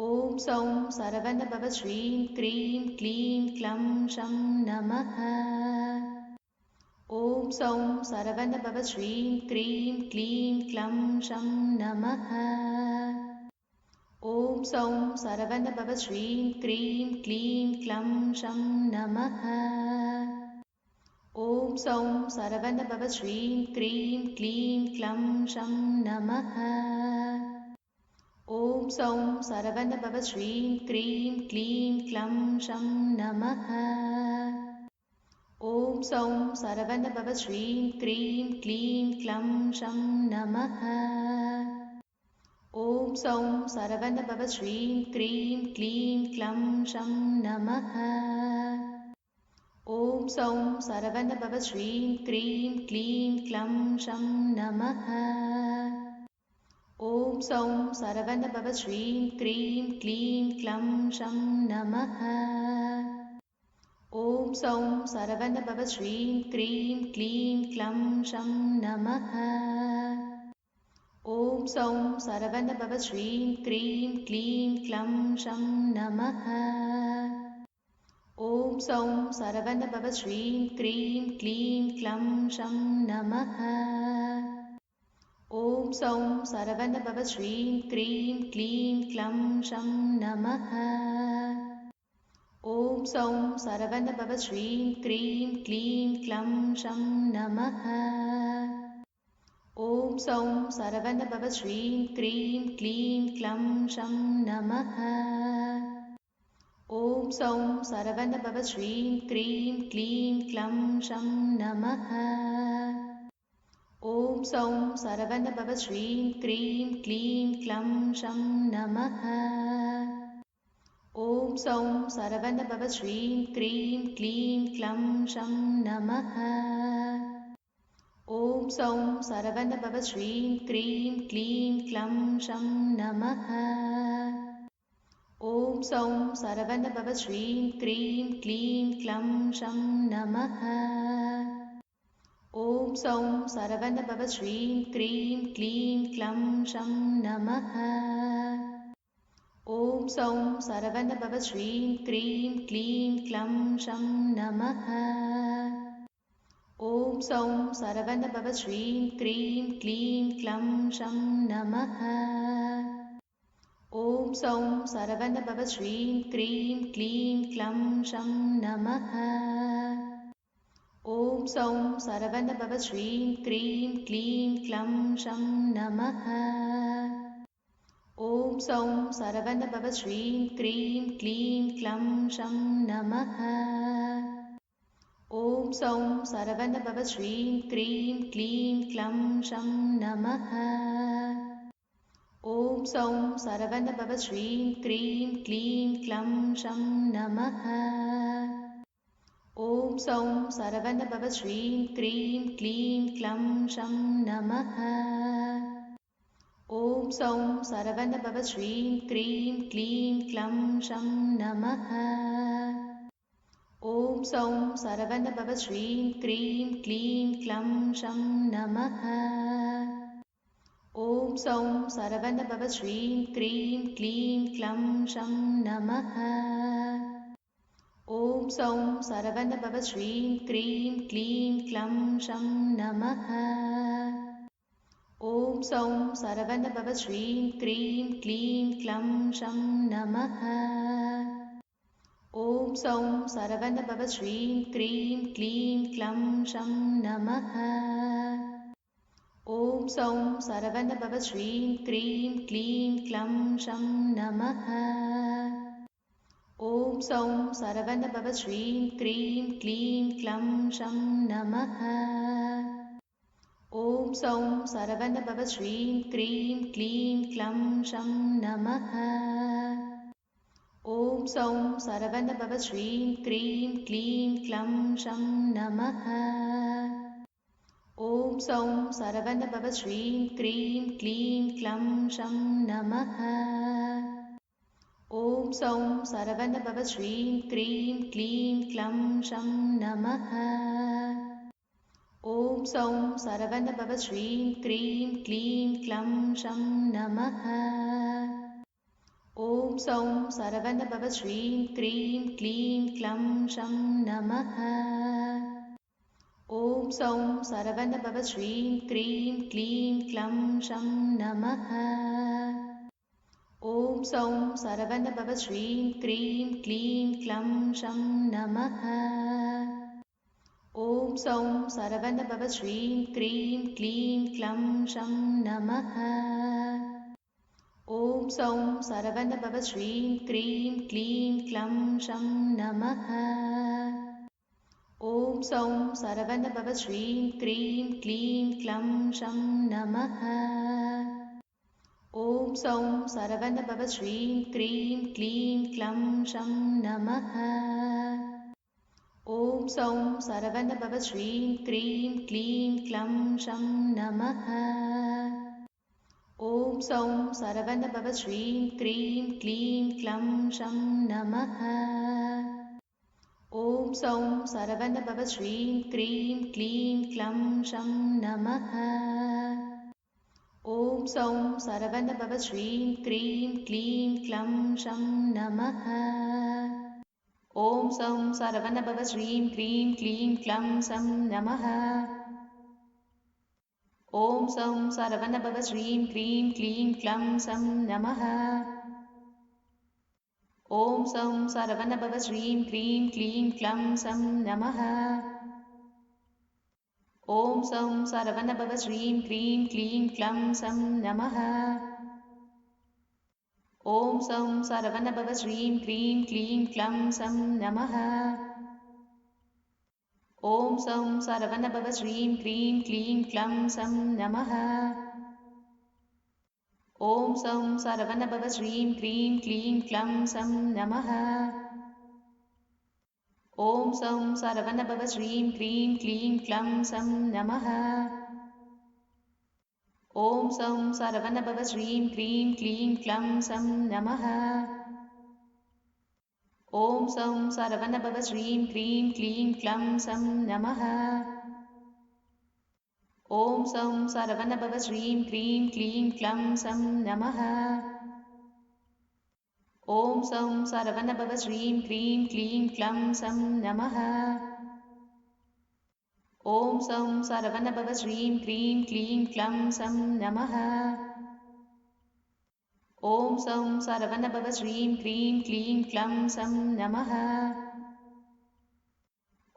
ॐ सौं सरवणभव श्रीं क्रीं क्लीं क्लं शं नमः। ॐ सौं सरवणभव श्रीं क्रीं क्लीं क्लं शं नमः। ॐ सौं सरवणभव श्रीं क्रीं क्लीं क्लं शं नमः। ॐ सौं सरवणभव श्रीं क्रीं क्लीं क्लं शं नमः ॐ सौं सरवणभव श्रीं क्रीं क्लीं क्लं शं नमः। ॐ सौं सरवणभव श्रीं क्रीं क्लीं क्लं शं नमः। ॐ सौं सरवणभव श्रीं क्रीं क्लीं क्लं शं नमः। ॐ सौं सरवणभव श्रीं क्रीं क्लीं क्लं शं नमः ॐ सौं सरवणभव श्रीं क्रीं क्लीं क्लं शं नमः। ॐ सौं सरवणभव श्रीं क्रीं क्लीं क्लं शं नमः। ॐ सौं सरवणभव श्रीं क्रीं क्लीं क्लं शं नमः। ॐ सौं सरवणभव श्रीं क्रीं क्लीं क्लं शं नमः ॐ सौं सरवणभव श्रीं क्रीं क्लीं क्लं शं नमः। ॐ सौं सरवणभव श्रीं क्रीं क्लीं क्लं शं नमः। ॐ सौं सरवणभव श्रीं क्रीं क्लीं क्लं शं नमः। ॐ सौं सरवणभव श्रीं क्रीं क्लीं क्लं शं नमः ॐ सौं सरवणभव श्रीं क्रीं क्लीं क्लं शं नमः। ॐ सौं सरवणभव श्रीं क्रीं क्लीं क्लं शं नमः। ॐ सौं सरवणभव श्रीं क्रीं क्लीं क्लं शं नमः। ॐ सौं सरवणभव श्रीं क्रीं क्लीं क्लं शं नमः ॐ सौं सरवणभव श्रीं क्रीं क्लीं क्लं शं नमः। ॐ सौं सरवणभव श्रीं क्रीं क्लीं क्लं शं नमः। ॐ सौं सरवणभव श्रीं क्रीं क्लीं क्लं शं नमः। ॐ सौं सरवणभव श्रीं क्रीं क्लीं क्लं शं नमः ॐ सौं सरवणभव श्रीं क्रीं क्लीं क्लं शं नमः। ॐ सौं सरवणभव श्रीं क्रीं क्लीं क्लं शं नमः। ॐ सौं सरवणभव श्रीं क्रीं क्लीं क्लं शं नमः। ॐ सौं सरवणभव श्रीं क्रीं क्लीं क्लं शं नमः ॐ सौं सरवणभव श्रीं क्रीं क्लीं क्लं शं नमः। ॐ सौं सरवणभव श्रीं क्रीं क्लीं क्लं शं नमः। ॐ सौं सरवणभव श्रीं क्रीं क्लीं क्लं शं नमः। ॐ सौं सरवणभव श्रीं क्रीं क्लीं क्लं शं नमः ॐ सौं सरवणभव श्रीं क्रीं क्लीं क्लं शं नमः। ॐ सौं सरवणभव श्रीं क्रीं क्लीं क्लं शं नमः। ॐ सौं सरवणभव श्रीं क्रीं क्लीं क्लं शं नमः। ॐ सौं सरवणभव श्रीं क्रीं क्लीं क्लं शं नमः ॐ सौं सरवणभव श्रीं क्रीं क्लीं क्लं शं नमः। ॐ सौं सरवणभव श्रीं क्रीं क्लीं क्लं शं नमः। ॐ सौं सरवणभव श्रीं क्रीं क्लीं क्लं शं नमः। ॐ सौं सरवणभव श्रीं क्रीं क्लीं क्लं शं नमः ॐ सौं सरवणभव श्रीं क्रीं क्लीं क्लं शं नमः। ॐ सौं सरवणभव श्रीं क्रीं क्लीं क्लं शं नमः। ॐ सौं सरवणभव श्रीं क्रीं क्लीं क्लं शं नमः। ॐ सौं सरवणभव श्रीं क्रीं क्लीं क्लं शं नमः ॐ सौं सरवणभव श्रीं क्रीं क्लीं क्लं शं नमः। ॐ सौं सरवणभव श्रीं क्रीं क्लीं क्लं शं नमः। ॐ सौं सरवणभव श्रीं क्रीं क्लीं क्लं शं नमः। ॐ सौं सरवणभव श्रीं क्रीं क्लीं क्लं शं नमः ॐ सौं सरवणभव श्रीं क्रीं क्लीं क्लं शं नमः। ॐ सौं सरवणभव श्रीं क्रीं क्लीं क्लं शं नमः। ॐ सौं सरवणभव श्रीं क्रीं क्लीं क्लं शं नमः। ॐ सौं सरवणभव श्रीं क्रीं क्लीं क्लं शं नमः ॐ सौं सरवणभव श्रीं क्रीं क्लीं क्लं शं नमः। ॐ सौं सरवणभव श्रीं क्रीं क्लीं क्लं शं नमः। ॐ सौं सरवणभव श्रीं क्रीं क्लीं क्लं शं नमः। ॐ सौं सरवणभव श्रीं क्रीं क्लीं क्लं शं नमः सौं क्रीं क्लीं क्लं शं नमः। ॐ सौं सरवणभव श्रीं क्रीं क्लीं क्लं शं नमः। ॐ सौं सरवणभव श्रीं क्रीं क्लीं क्लं शं नमः। ॐ सौं सरवणभव श्रीं क्रीं क्लीं क्लं शं नमः सौं क्रीं क्लीं क्लं शं नमः। ॐ सौं सरवणभव श्रीं क्रीं क्लीं क्लं शं नमः। ॐ सौं सरवणभव श्रीं क्रीं क्लीं क्लं शं नमः। ॐ सौं सरवणभव श्रीं क्रीं क्लीं क्लं शं नमः सौं क्रीं क्लीं क्लं शं नमः। ॐ सौं सरवणभव श्रीं क्रीं क्लीं क्लं शं नमः। ॐ सौं सरवणभव श्रीं क्रीं क्लीं क्लं शं नमः।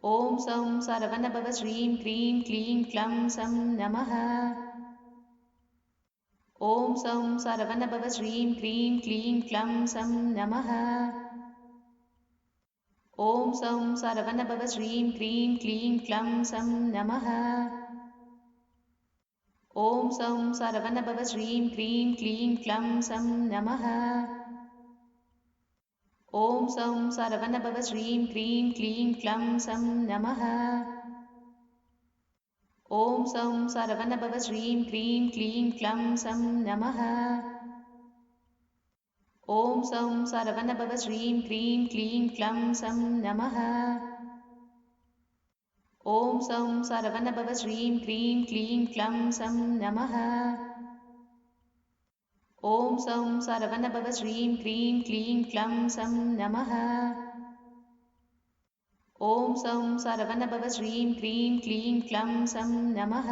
ॐ सौं सरवणभव श्रीं क्रीं क्लीं क्लं शं नमः सौं क्रीं क्लीं क्लं शं नमः। ॐ सौं सरवणभव श्रीं क्रीं क्लीं क्लं शं नमः। ॐ सौं सरवणभव श्रीं क्रीं क्लीं क्लं शं नमः। ॐ सौं सरवणभव श्रीं क्रीं क्लीं क्लं शं नमः सौं क्रीं क्लीं क्लं शं नमः। ॐ सौं सरवणभव श्रीं क्रीं क्लीं क्लं शं नमः। ॐ सौं सरवणभव श्रीं क्रीं क्लीं क्लं शं नमः। ॐ सौं सरवणभव श्रीं क्रीं क्लीं क्लं शं नमः सौं क्रीं क्लीं क्लं शं नमः।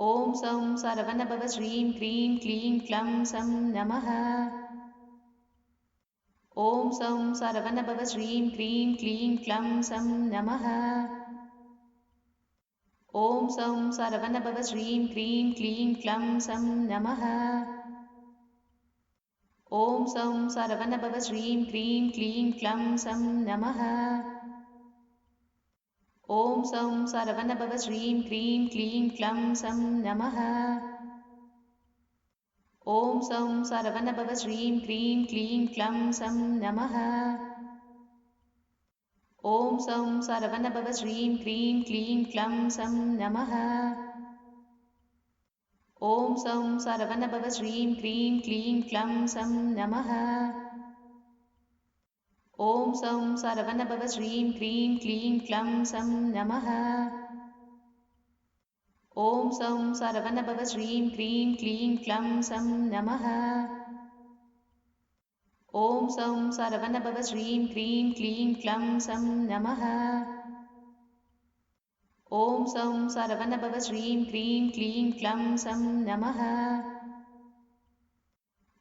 ॐ सौं सरवणभव श्रीं क्रीं क्लीं क्लं शं नमः। ॐ सौं सरवणभव श्रीं क्रीं क्लीं क्लं शं नमः। ॐ सौं सरवणभव श्रीं क्रीं क्लीं क्लं शं नमः सौं क्रीं क्लीं क्लं शं नमः। ॐ सौं सरवणभव श्रीं क्रीं क्लीं क्लं शं नमः। ॐ सौं सरवणभव श्रीं क्रीं क्लीं क्लं शं नमः। ॐ सौं सरवणभव श्रीं क्रीं क्लीं क्लं शं नमः सौं क्रीं क्लीं क्लं शं नमः। ॐ सौं सरवणभव श्रीं क्रीं क्लीं क्लं शं नमः। ॐ सौं सरवणभव श्रीं क्रीं क्लीं क्लं शं नमः। ॐ सं सरवणभव श्रीं क्रीं क्लीं क्लं सं नमः क्रीं क्लीं क्लं सं नमः।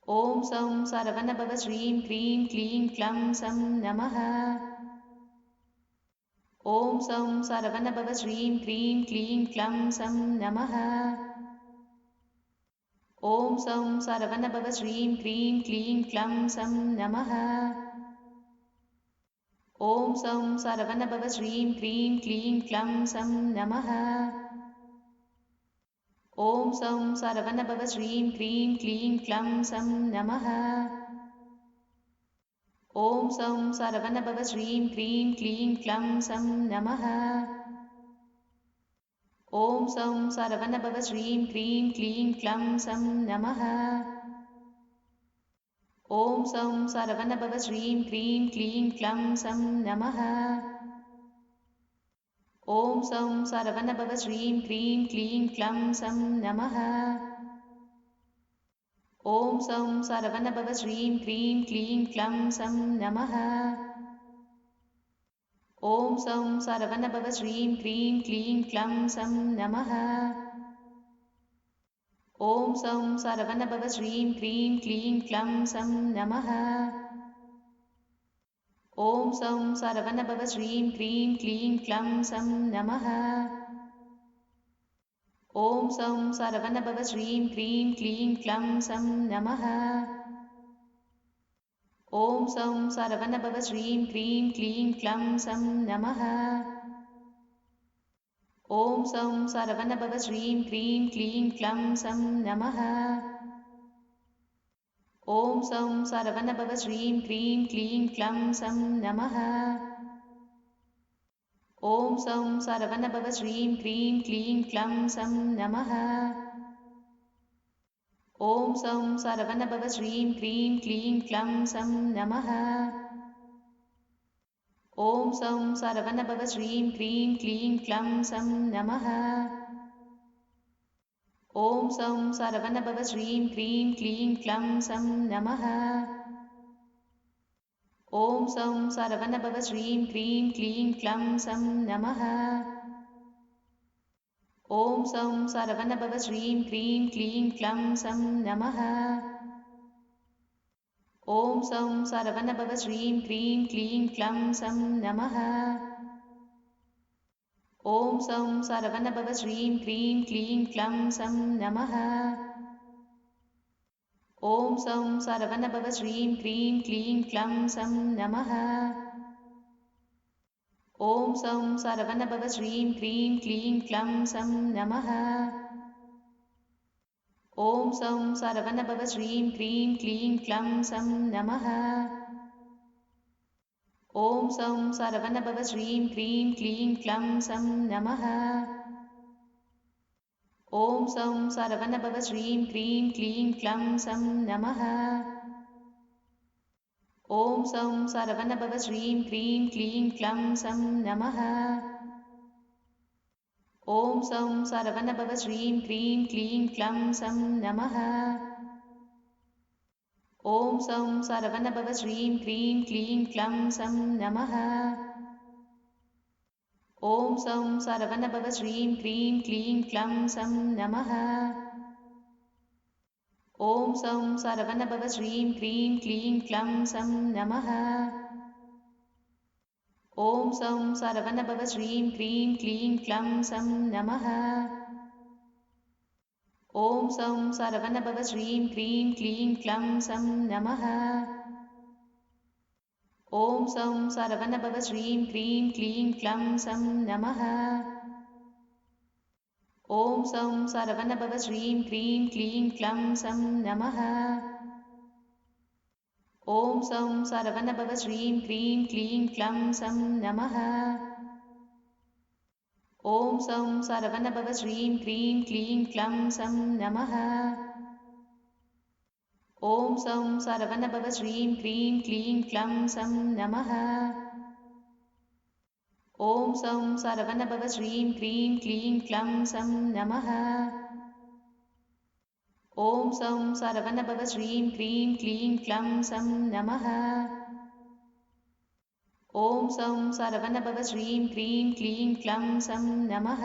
ॐ सं सरवणभव श्रीं क्रीं क्लीं क्लं सं नमः। ॐ सं सरवणभव श्रीं क्रीं क्लीं क्लं सं नमः। ॐ सं सरवणभव श्रीं क्रीं क्लीं क्लं सं नमः क्रीं क्लीं क्लं सं नमः। ॐ सं सरवणभव श्रीं क्रीं क्लीं क्लं सं नमः। ॐ सं सरवणभव श्रीं क्रीं क्लीं क्लं सं नमः। ॐ सं सरवणभव श्रीं क्रीं क्लीं क्लं सं नमः क्रीं क्लीं क्लं सं नमः। ॐ सं सरवणभव श्रीं क्रीं क्लीं क्लं सं नमः। ॐ सं सरवणभव श्रीं क्रीं क्लीं क्लं सं नमः। ॐ सं सरवणभव श्रीं क्रीं क्लीं क्लं सं नमः क्रीं क्लीं क्लं सं नमः। ॐ सं सरवणभव श्रीं क्रीं क्लीं क्लं सं नमः। ॐ सं सरवणभव श्रीं क्रीं क्लीं क्लं सं नमः। ॐ सं सरवणभव श्रीं क्रीं क्लीं क्लं सं नमः क्रीं क्लीं क्लं सं नमः। ॐ सं सरवणभव श्रीं क्रीं क्लीं क्लं सं नमः। ॐ सं सरवणभव श्रीं क्रीं क्लीं क्लं सं नमः। ॐ सं सरवणभव श्रीं क्रीं क्लीं क्लं सं नमः श्रीं क्रीं क्लीं क्लं सं नमः। ॐ सं सरवणभव श्रीं क्रीं क्लीं क्लं सं नमः। ॐ सं सरवणभव श्रीं क्रीं क्लीं क्लं सं नमः। ॐ सं सरवणभव श्रीं क्रीं क्लीं क्लं सं नमः श्रीं क्रीं क्लीं क्लं सं नमः। ॐ सं सरवणभव श्रीं क्रीं क्लीं क्लं सं नमः। ॐ सं सरवणभव श्रीं क्रीं क्लीं क्लं सं नमः। ॐ सं सरवणभव श्रीं क्रीं क्लीं क्लं सं नमः श्रीं क्रीं क्लीं क्लं सं नमः। ॐ सं सरवणभव श्रीं क्रीं क्लीं क्लं सं नमः। ॐ सं सरवणभव श्रीं क्रीं क्लीं क्लं सं नमः। ॐ सं सरवणभव श्रीं क्रीं क्लीं क्लं सं नमः श्रीं क्रीं क्लीं क्लं सं नमः। ॐ सं सरवणभव श्रीं क्रीं क्लीं क्लं सं नमः। ॐ सं सरवणभव श्रीं क्रीं क्लीं क्लं सं नमः। ॐ सं सरवणभव श्रीं क्रीं क्लीं क्लं सं नमः श्रीं क्रीं क्लीं क्लं सं नमः। ॐ सं सरवणभव श्रीं क्रीं क्लीं क्लं सं नमः। ॐ सं सरवणभव श्रीं क्रीं क्लीं क्लं सं नमः। ॐ सं सरवणभव श्रीं क्रीं क्लीं क्लं सं नमः श्रीं क्रीं क्लीं क्लं सं नमः। ॐ सं सरवणभव श्रीं क्रीं क्लीं क्लं सं नमः। ॐ सं सरवणभव श्रीं क्रीं क्लीं क्लं सं नमः। ॐ सं सरवणभव श्रीं क्रीं क्लीं क्लं सं नमः श्रीं क्रीं क्लीं क्लं सं नमः। ॐ सं सरवणभव श्रीं क्रीं क्लीं क्लं सं नमः।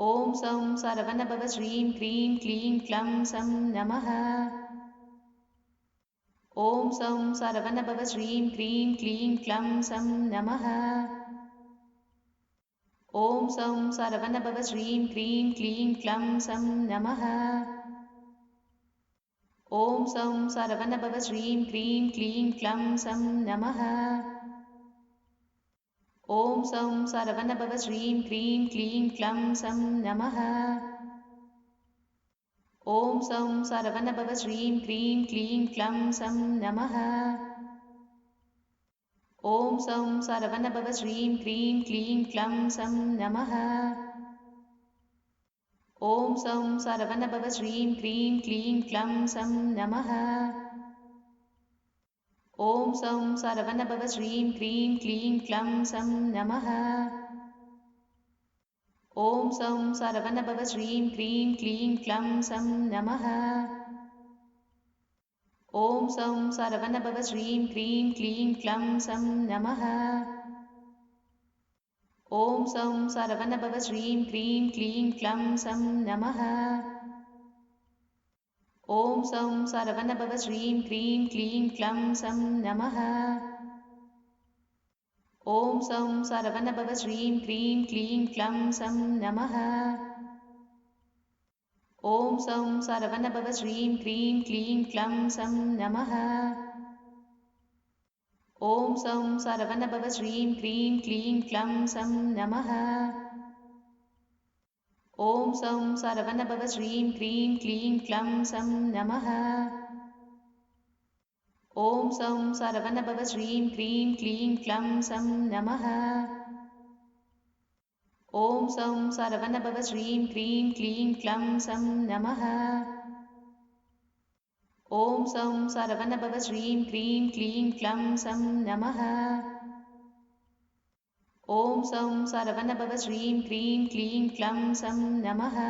ॐ सं सरवणभव श्रीं क्रीं क्लीं क्लं सं नमः। ॐ सं सरवणभव श्रीं क्रीं क्लीं क्लं सं नमः ॐ सं सरवणभव श्रीं क्रीं क्लीं क्लं सं नमः। ॐ सं सरवणभव श्रीं क्रीं क्लीं क्लं सं नमः। ॐ सं सरवणभव श्रीं क्रीं क्लीं क्लं सं नमः। ॐ सं सरवणभव श्रीं क्रीं क्लीं क्लं सं नमः श्रीं क्रीं क्लीं क्लं सं नमः। ॐ सं सरवणभव श्रीं क्रीं क्लीं क्लं सं नमः। ॐ सं सरवणभव श्रीं क्रीं क्लीं क्लं सं नमः। ॐ सं सरवणभव श्रीं क्रीं क्लीं क्लं सं नमः ॐ सं सरवणभव श्रीं क्रीं क्लीं क्लं सं नमः। ॐ सं सरवणभव श्रीं क्रीं क्लीं क्लं सं नमः। ॐ सं सरवणभव श्रीं क्रीं क्लीं क्लं सं नमः। ॐ सं सरवणभव श्रीं क्रीं क्लीं क्लं सं नमः ॐ सं सरवणभव श्रीं क्रीं क्लीं क्लं सं नमः। ॐ सं सरवणभव श्रीं क्रीं क्लीं क्लं सं नमः। ॐ सं सरवणभव श्रीं क्रीं क्लीं क्लं सं नमः। ॐ सं सरवणभव श्रीं क्रीं क्लीं क्लं सं नमः ॐ सं सरवणभव श्रीं क्रीं क्लीं क्लं सं नमः। ॐ सं सरवणभव श्रीं क्रीं क्लीं क्लं सं नमः। ॐ सं सरवणभव श्रीं क्रीं क्लीं क्लं सं नमः।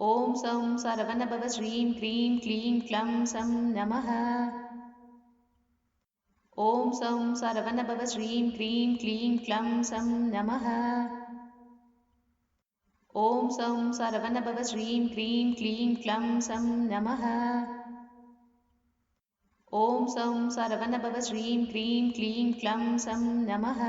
ॐ सं सरवणभव श्रीं क्रीं क्लीं क्लं सं नमः ॐ सं सरवणभव श्रीं क्रीं क्लीं क्लं सं नमः। ॐ सं सरवणभव श्रीं क्रीं क्लीं क्लं सं नमः। ॐ सं सरवणभव श्रीं क्रीं क्लीं क्लं सं नमः